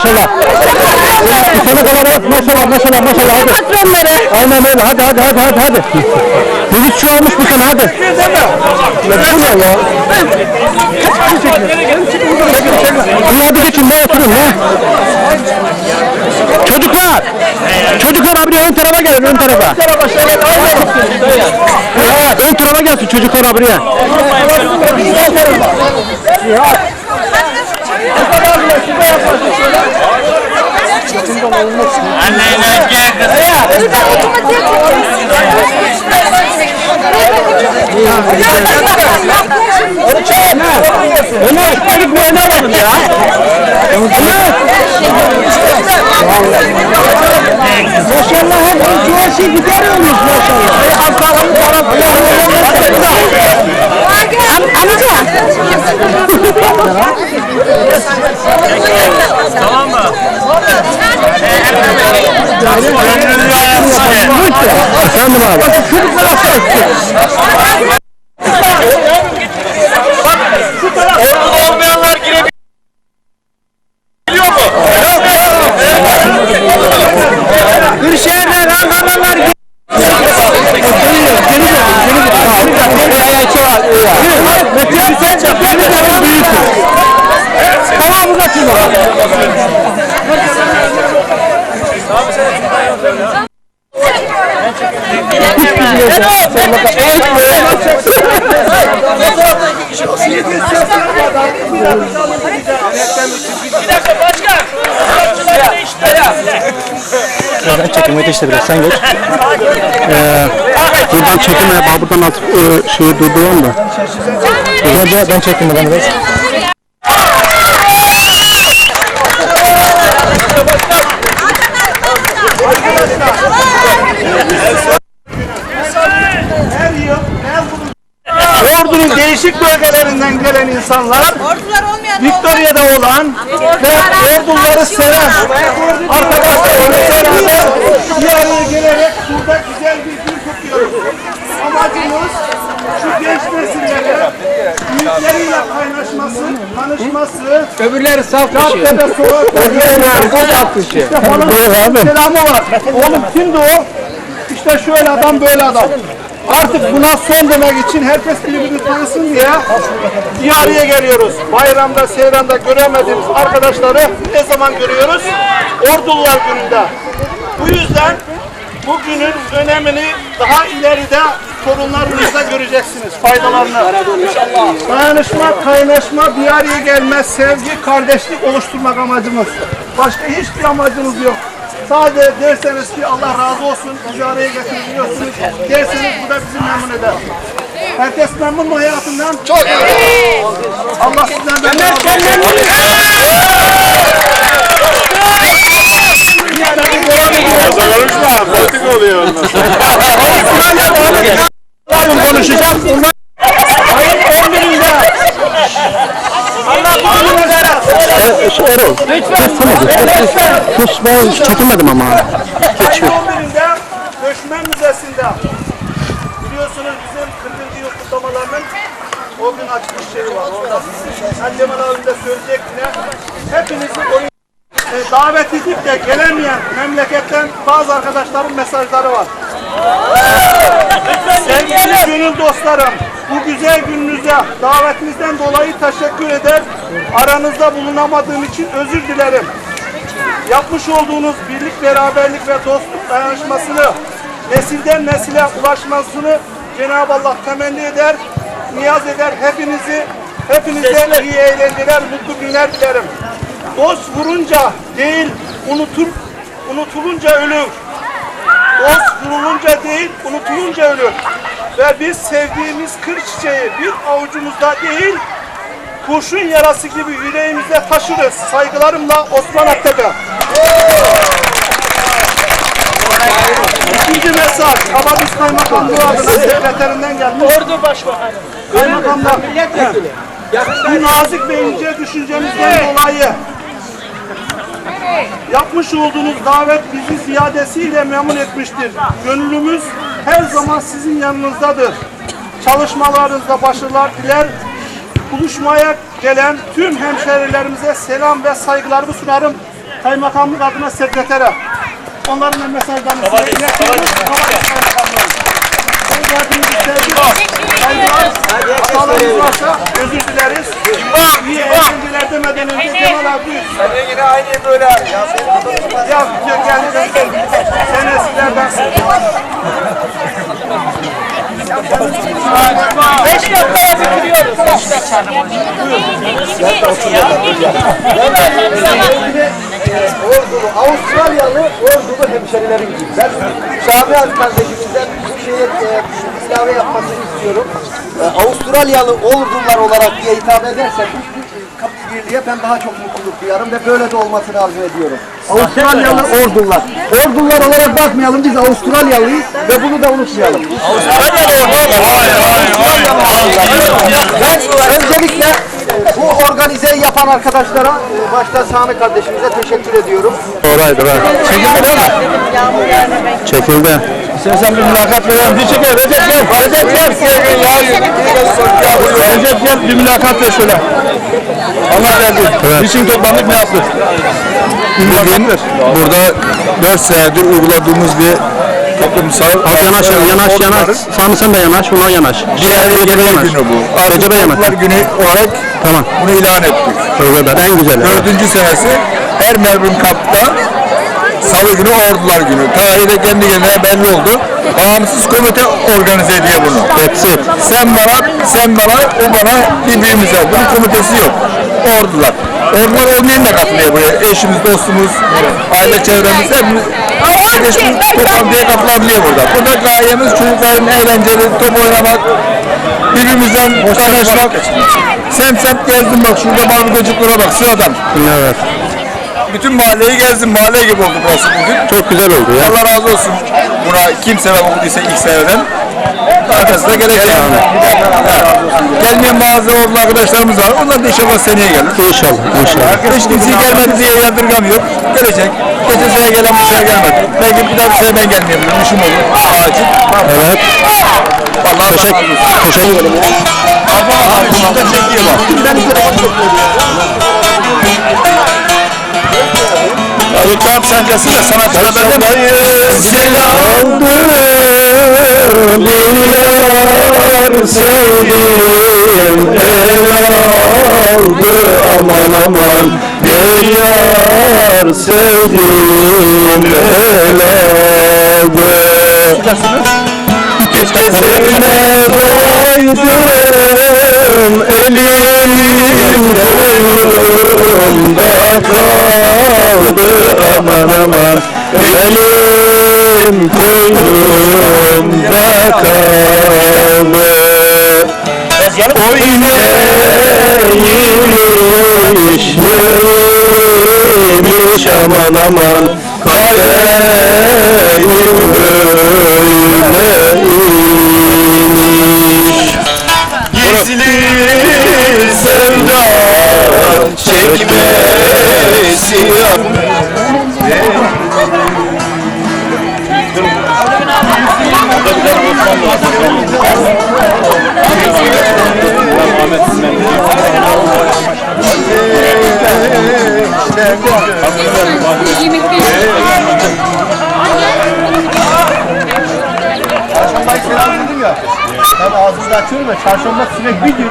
Sana kadar maşallah maşallah maşallah hadi. Patronları. Aynen öyle hadi hadi hadi hadi hadi. Yürüt şu almış bu sene hadi. Ya bu ne ya? İyi hadi geçin ne oturun ne? Çocuklar! Çocuklar abi ön tarafa gelin ön tarafa. Ya, ön tarafa gelsin çocuklar abi buraya. Ömer çocuk bir öne alalım ya. Maşallah hep çoğu şey gider olmuş Bir dakika başkan. Ben çekeyim işte biraz sen geç. Ee, buradan çekime bak buradan atıp e, şeyi durduruyorum da. Ben ben biraz. Değişik bölgelerinden gelen insanlar, Ordular olmayan Victoria'da olan ve orduları seven arkadaşlarımız beraber bir araya gelerek burada güzel bir gün kutluyoruz. Amacımız şu genç nesillere büyükleriyle kaynaşması, tanışması, Öbürleri saf caddede sokakta işte falan selamı var. Oğlum kimdi o? İşte şöyle adam böyle adam. Artık buna son demek için herkes birbirini tanısın diye bir araya geliyoruz. Bayramda, seyranda göremediğimiz arkadaşları ne zaman görüyoruz? Ordulular gününde. Bu yüzden bugünün önemini daha ileride torunlarınızda göreceksiniz faydalarını. Dayanışma, kaynaşma, bir araya gelme, sevgi, kardeşlik oluşturmak amacımız. Başka hiçbir amacımız yok. Sadece derseniz ki Allah razı olsun, bizi araya getirebiliyorsunuz. Derseniz bu da bizi memnun eder. Herkes memnun mu hayatından? Çok. Allah sizden memnun olsun. Konuşma, politik oluyor. Yarın konuşacağım. Ayın 11'inde. Allah bugünü versin. Lütfen. Hiç ben çekemedim ama. Ayın 11'inde Göçmen Müzesi'nde biliyorsunuz bizim 40. yıl kutlamalarının o gün açılış şeyi var. Orada Cemal abim de söyleyecek yine. Hepinizi oraya e, davet edip de gelemeyen memleketten bazı arkadaşların mesajları var. Sevgili gönül dostlarım, bu güzel gününüze davetinizden dolayı teşekkür eder. Aranızda bulunamadığım için özür dilerim. Yapmış olduğunuz birlik, beraberlik ve dostluk dayanışmasını nesilden nesile ulaşmasını Cenab-ı Allah temenni eder, niyaz eder. Hepinizi, hepinize iyi eğlenceler, mutlu günler dilerim. Dost vurunca değil, unutur, unutulunca ölür. Dost vurulunca değil, unutulunca ölür. Ve biz sevdiğimiz kır çiçeği bir avucumuzda değil, kurşun yarası gibi yüreğimizde taşırız. Saygılarımla Osman Aktepe. İkinci mesaj, Kabadüs Kaymakamlığı adına sekreterinden gelmiş. Ordu Başbakanı. Kaymakamlar. Bu nazik ve ince düşüncenizden dolayı Yapmış olduğunuz davet bizi ziyadesiyle memnun etmiştir. Gönlümüz her zaman sizin yanınızdadır. Çalışmalarınızda başarılar diler. Buluşmaya gelen tüm hemşehrilerimize selam ve saygılarımı sunarım. Kaymakamlık adına sekretere. Onların da mesajlarını size iletiyoruz. Ben hepinizi sevgiler, saygılar, hatalarımız varsa özür dileriz. İyi eğlenceler demeden önce Cemal abi. Sen yine aynı böyle. Ya gel gel gel. Sen eskilerden. Beş dakikaya bitiriyoruz. Ordulu, Avustralyalı Ordulu hemşerilerim gibi. Ben Şabihat kardeşimizden bu şeye e, ilave yapmasını istiyorum. E, Avustralyalı Ordular olarak diye hitap edersek bu kapı birliğe ben daha çok mutluluk duyarım ve böyle de olmasını arzu ediyorum. Avustralyalı Ordular. Ordular olarak bakmayalım biz Avustralyalıyız ve bunu da unutmayalım. Ben yapan arkadaşlara, başta Sami kardeşimize teşekkür ediyorum. Oraydı bak. Çekildi değil mi? Çekildi. İstersen bir mülakat verelim. Bir çekelim. Recep gel. Recep gel. Recep gel bir mülakat ver şöyle. Allah verdi. Evet. Niçin toplandık ne yaptık? Bugün burada 4 senedir uyguladığımız bir toplumsal... Az yanaş, yanaş, yanaş. Sami sen de yanaş, ona yanaş. Ciğerli günü bu. Recep'e yanaş. Çocuklar günü olarak Tamam. bunu ilan ettik. O kadar, en güzeli. Dördüncü senesi her Melbourne Cup'ta Salı günü Ordular günü. Tarihi de kendi kendine belli oldu. Bağımsız komite organize ediyor bunu. İt. Sen bana, sen bana, o bana birbirimize. Bunun komitesi yok. Ordular. Ordular olmayan da katılıyor buraya. Eşimiz, dostumuz, aile çevremiz hepimiz Eşimiz toplantıya katılabiliyor burada. Burada gayemiz çocukların eğlenceli top oynamak, birbirimizden tanışmak. Semt semt gezdim bak şurada barbukacıklara bak sıradan. Evet. Bütün mahalleyi gezdim. Mahalle gibi oldu burası bugün. Çok güzel oldu ya. Allah razı olsun. Buna kim sebep olduysa ilk seneden. Arkası da gelecek. Gelmeyen bazı oğlu arkadaşlarımız var. Onlar da inşallah seneye gelir. İnşallah, inşallah. Hiç kimseyi gelmedi diye yadırgamıyor. Gelecek. Geçen sene gelen bu sene gelmedi. Belki bir daha sene ben gelmeyebilirim. İşim olur. Acil. Evet. Allah razı olsun. Teşekkür ederim. Abla abi. çekiyor bak. Reklam da sanatçılar benden Selamdır bir sevdim el aldı aman aman yar sevdim el aldı Sevme doydum elim kolumda kaldı aman aman Elim kolumda kaldı O ineymiş neymiş aman aman Gizli sevda. Çekmesi Çarşambayı selam dedim ya. Açıyorum ya. Çarşamba sinek bir diyor.